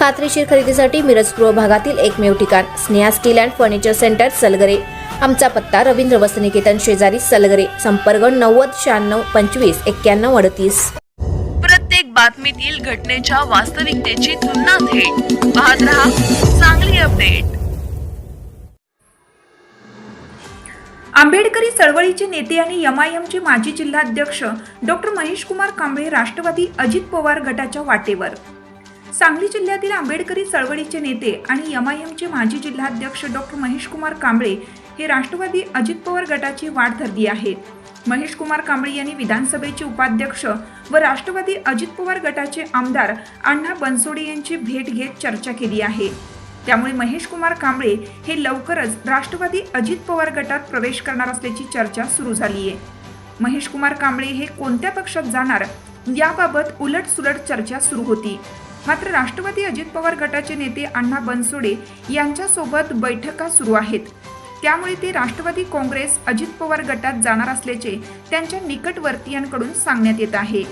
खात्रीशीर खरेदीसाठी मिरज पूर्व भागातील एकमेव ठिकाण Sneha steel and furniture centre Salgare. आमचा पत्ता रवींद्र वसनिकेतन शेजारी सलगरे संपर्क नव्वद शहाण्णव पंचवीस एक्क्याण्णव अडतीस. प्रत्येक बातमीतील घटनेच्या वास्तविकतेची तुलना थेट. पाहत रहा चांगली अपडेट. आंबेडकरी चळवळीचे नेते आणि एमआयएमचे माजी जिल्हाध्यक्ष डॉक्टर महेश कुमार कांबळे राष्ट्रवादी अजित पवार गटाच्या वाटेवर. सांगली जिल्ह्यातील आंबेडकरी चळवळीचे नेते आणि एमआयएमचे माजी जिल्हाध्यक्ष डॉक्टर महेशकुमार कांबळे हे राष्ट्रवादी अजित पवार गटाची वाट धरली आहे महेश कुमार कांबळे यांनी विधानसभेचे उपाध्यक्ष व राष्ट्रवादी अजित पवार गटाचे आमदार अण्णा बनसोडे यांची भेट घेत चर्चा केली आहे. त्यामुळे महेश कुमार कांबळे हे लवकरच राष्ट्रवादी अजित पवार गटात प्रवेश करणार असल्याची चर्चा सुरू झाली आहे महेश कुमार कांबळे हे कोणत्या पक्षात जाणार याबाबत उलटसुलट चर्चा सुरू होती. मात्र राष्ट्रवादी अजित पवार गटाचे नेते अण्णा बनसोडे यांच्यासोबत बैठका सुरू आहेत. त्यामुळे ते राष्ट्रवादी काँग्रेस अजित पवार गटात जाणार असल्याचे त्यांच्या निकटवर्तीयांकडून सांगण्यात येत आहे.